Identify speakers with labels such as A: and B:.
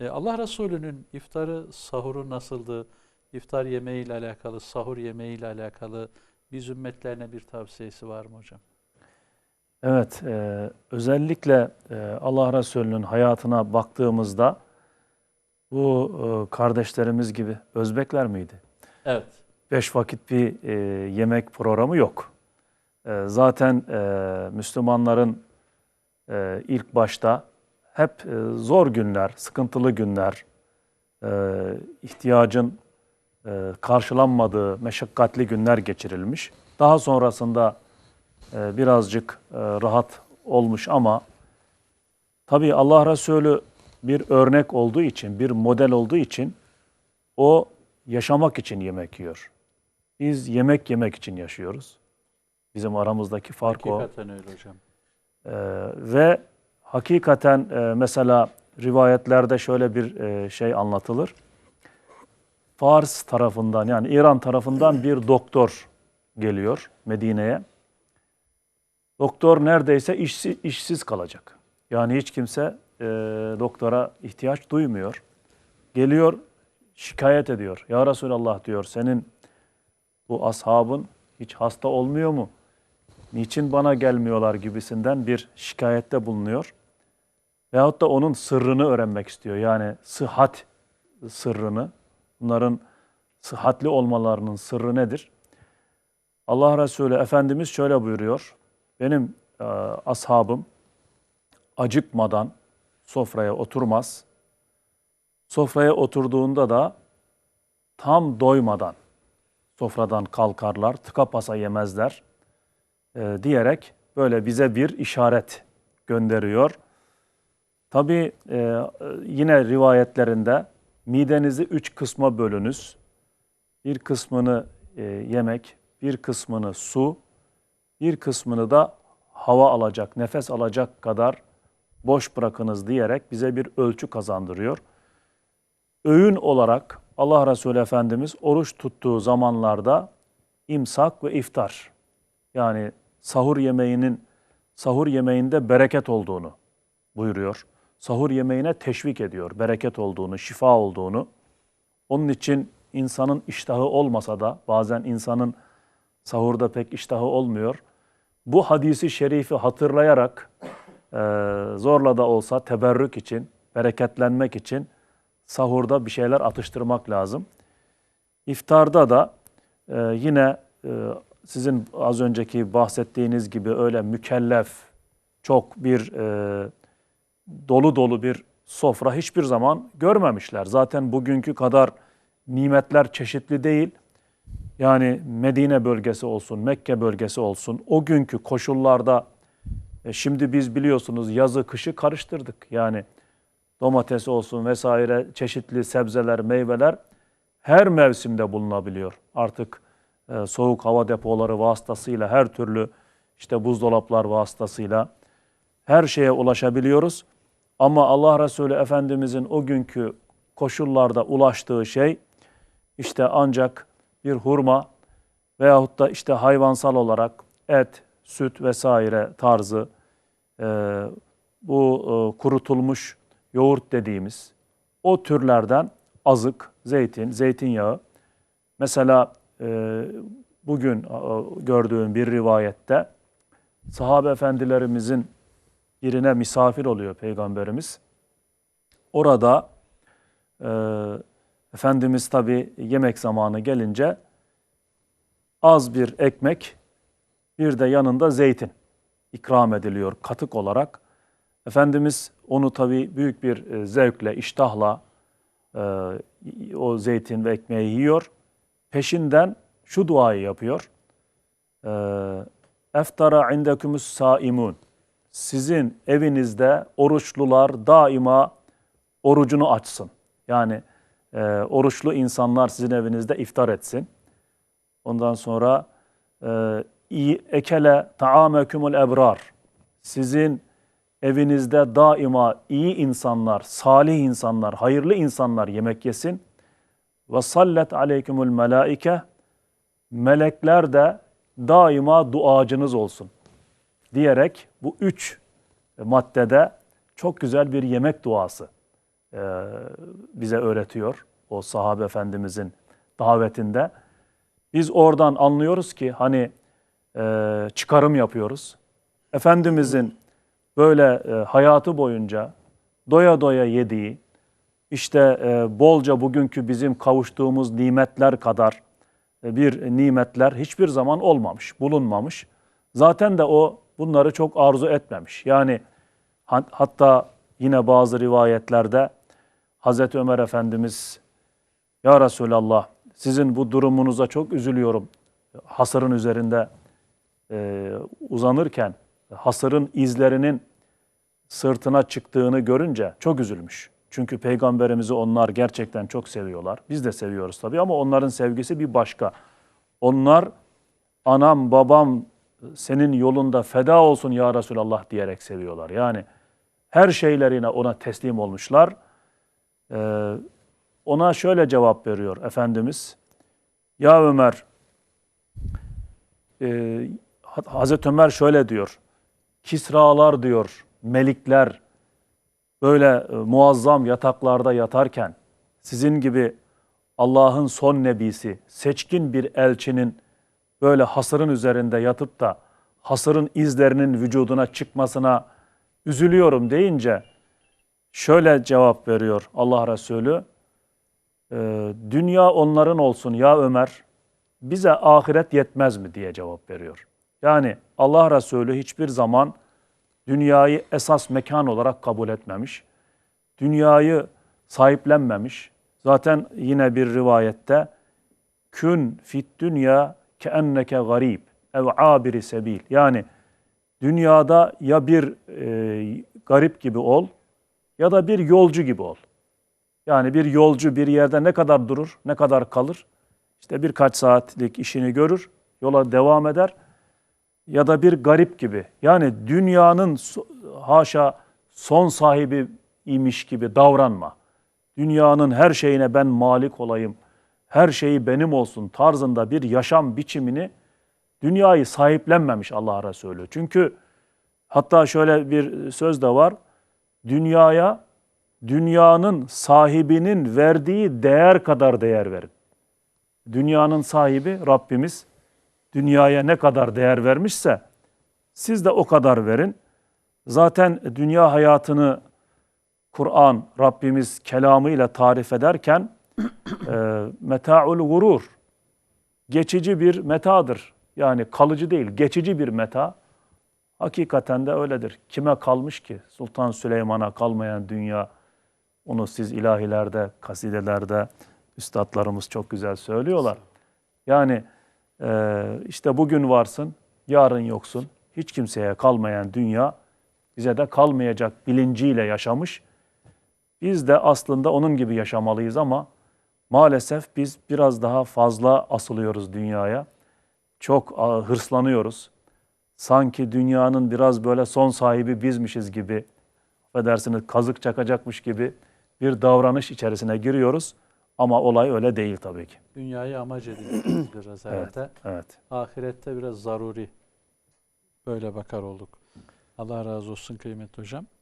A: E, Allah Resulü'nün iftarı, sahuru nasıldı? İftar yemeği ile alakalı, sahur yemeği ile alakalı biz ümmetlerine bir tavsiyesi var mı hocam?
B: Evet, e, özellikle e, Allah Resulü'nün hayatına baktığımızda bu e, kardeşlerimiz gibi Özbekler miydi?
A: Evet.
B: Beş vakit bir e, yemek programı yok. E, zaten e, Müslümanların e, ilk başta hep e, zor günler, sıkıntılı günler, e, ihtiyacın e, karşılanmadığı meşakkatli günler geçirilmiş. Daha sonrasında birazcık rahat olmuş ama tabii Allah Resulü bir örnek olduğu için, bir model olduğu için o yaşamak için yemek yiyor. Biz yemek yemek için yaşıyoruz. Bizim aramızdaki fark o.
A: Hakikaten öyle hocam.
B: Ee, ve hakikaten e, mesela rivayetlerde şöyle bir e, şey anlatılır. Fars tarafından yani İran tarafından bir doktor geliyor Medine'ye. Doktor neredeyse işsiz, işsiz kalacak. Yani hiç kimse e, doktora ihtiyaç duymuyor. Geliyor şikayet ediyor. Ya Resulallah diyor senin bu ashabın hiç hasta olmuyor mu? Niçin bana gelmiyorlar gibisinden bir şikayette bulunuyor. Veyahut da onun sırrını öğrenmek istiyor. Yani sıhhat sırrını, bunların sıhhatli olmalarının sırrı nedir? Allah Resulü Efendimiz şöyle buyuruyor. Benim e, ashabım acıkmadan sofraya oturmaz. Sofraya oturduğunda da tam doymadan sofradan kalkarlar, tıka pasa yemezler e, diyerek böyle bize bir işaret gönderiyor. Tabi yine rivayetlerinde midenizi üç kısma bölünüz. Bir kısmını e, yemek, bir kısmını su, bir kısmını da hava alacak, nefes alacak kadar boş bırakınız diyerek bize bir ölçü kazandırıyor. Öğün olarak Allah Resulü Efendimiz oruç tuttuğu zamanlarda imsak ve iftar yani sahur yemeğinin sahur yemeğinde bereket olduğunu buyuruyor. Sahur yemeğine teşvik ediyor. Bereket olduğunu, şifa olduğunu. Onun için insanın iştahı olmasa da bazen insanın sahurda pek iştahı olmuyor. Bu hadisi şerifi hatırlayarak e, zorla da olsa teberrük için, bereketlenmek için sahurda bir şeyler atıştırmak lazım. İftarda da e, yine e, sizin az önceki bahsettiğiniz gibi öyle mükellef, çok bir e, dolu dolu bir sofra hiçbir zaman görmemişler. Zaten bugünkü kadar nimetler çeşitli değil. Yani Medine bölgesi olsun, Mekke bölgesi olsun o günkü koşullarda e, şimdi biz biliyorsunuz yazı kışı karıştırdık. Yani domates olsun vesaire çeşitli sebzeler, meyveler her mevsimde bulunabiliyor. Artık e, soğuk hava depoları vasıtasıyla her türlü işte buzdolaplar vasıtasıyla her şeye ulaşabiliyoruz. Ama Allah Resulü Efendimizin o günkü koşullarda ulaştığı şey işte ancak bir hurma veyahut da işte hayvansal olarak et, süt vesaire tarzı e, bu e, kurutulmuş yoğurt dediğimiz o türlerden azık, zeytin, zeytinyağı. Mesela e, bugün e, gördüğüm bir rivayette sahabe efendilerimizin birine misafir oluyor Peygamberimiz. Orada e, Efendimiz tabi yemek zamanı gelince az bir ekmek bir de yanında zeytin ikram ediliyor katık olarak. Efendimiz onu tabi büyük bir e, zevkle, iştahla e, o zeytin ve ekmeği yiyor. Peşinden şu duayı yapıyor. E, Eftara indekümüs saimun. Sizin evinizde oruçlular daima orucunu açsın. Yani e, oruçlu insanlar sizin evinizde iftar etsin. Ondan sonra e, ekele taamekumul ebrar. Sizin evinizde daima iyi insanlar, salih insanlar, hayırlı insanlar yemek yesin. Ve sallet aleykümül melaike. Melekler de daima duacınız olsun. Diyerek bu üç maddede çok güzel bir yemek duası e, bize öğretiyor. O sahabe efendimizin davetinde. Biz oradan anlıyoruz ki hani e, çıkarım yapıyoruz. Efendimizin böyle e, hayatı boyunca doya doya yediği, işte e, bolca bugünkü bizim kavuştuğumuz nimetler kadar e, bir nimetler hiçbir zaman olmamış, bulunmamış. Zaten de o bunları çok arzu etmemiş. Yani hat- hatta yine bazı rivayetlerde Hazreti Ömer Efendimiz Ya Resulallah sizin bu durumunuza çok üzülüyorum. Hasırın üzerinde e, uzanırken hasırın izlerinin sırtına çıktığını görünce çok üzülmüş. Çünkü peygamberimizi onlar gerçekten çok seviyorlar. Biz de seviyoruz tabii ama onların sevgisi bir başka. Onlar anam babam senin yolunda feda olsun ya Resulallah diyerek seviyorlar. Yani her şeylerine ona teslim olmuşlar. Ee, ona şöyle cevap veriyor Efendimiz. Ya Ömer, e, Hazreti Ömer şöyle diyor. Kisralar diyor, melikler böyle e, muazzam yataklarda yatarken sizin gibi Allah'ın son nebisi, seçkin bir elçinin böyle hasırın üzerinde yatıp da hasırın izlerinin vücuduna çıkmasına üzülüyorum deyince şöyle cevap veriyor Allah Resulü. "Ee, Dünya onların olsun ya Ömer, bize ahiret yetmez mi diye cevap veriyor. Yani Allah Resulü hiçbir zaman dünyayı esas mekan olarak kabul etmemiş. Dünyayı sahiplenmemiş. Zaten yine bir rivayette kün fit dünya ke enneke garib ev abiri sebil. Yani dünyada ya bir e, garip gibi ol ya da bir yolcu gibi ol. Yani bir yolcu bir yerde ne kadar durur, ne kadar kalır? İşte birkaç saatlik işini görür, yola devam eder. Ya da bir garip gibi. Yani dünyanın haşa son sahibi imiş gibi davranma. Dünyanın her şeyine ben malik olayım, her şeyi benim olsun tarzında bir yaşam biçimini dünyayı sahiplenmemiş Allah Resulü. Çünkü hatta şöyle bir söz de var. Dünyaya dünyanın sahibinin verdiği değer kadar değer verin. Dünyanın sahibi Rabbimiz dünyaya ne kadar değer vermişse siz de o kadar verin. Zaten dünya hayatını Kur'an Rabbimiz kelamıyla tarif ederken meta'ul gurur geçici bir metadır. Yani kalıcı değil, geçici bir meta. Hakikaten de öyledir. Kime kalmış ki? Sultan Süleyman'a kalmayan dünya. Onu siz ilahilerde, kasidelerde üstadlarımız çok güzel söylüyorlar. Yani e, işte bugün varsın, yarın yoksun. Hiç kimseye kalmayan dünya bize de kalmayacak bilinciyle yaşamış. Biz de aslında onun gibi yaşamalıyız ama maalesef biz biraz daha fazla asılıyoruz dünyaya. Çok hırslanıyoruz. Sanki dünyanın biraz böyle son sahibi bizmişiz gibi, affedersiniz kazık çakacakmış gibi bir davranış içerisine giriyoruz. Ama olay öyle değil tabii ki.
A: Dünyayı amaç ediyoruz biraz herhalde.
B: Evet.
A: Ahirette biraz zaruri. Böyle bakar olduk. Allah razı olsun kıymetli hocam.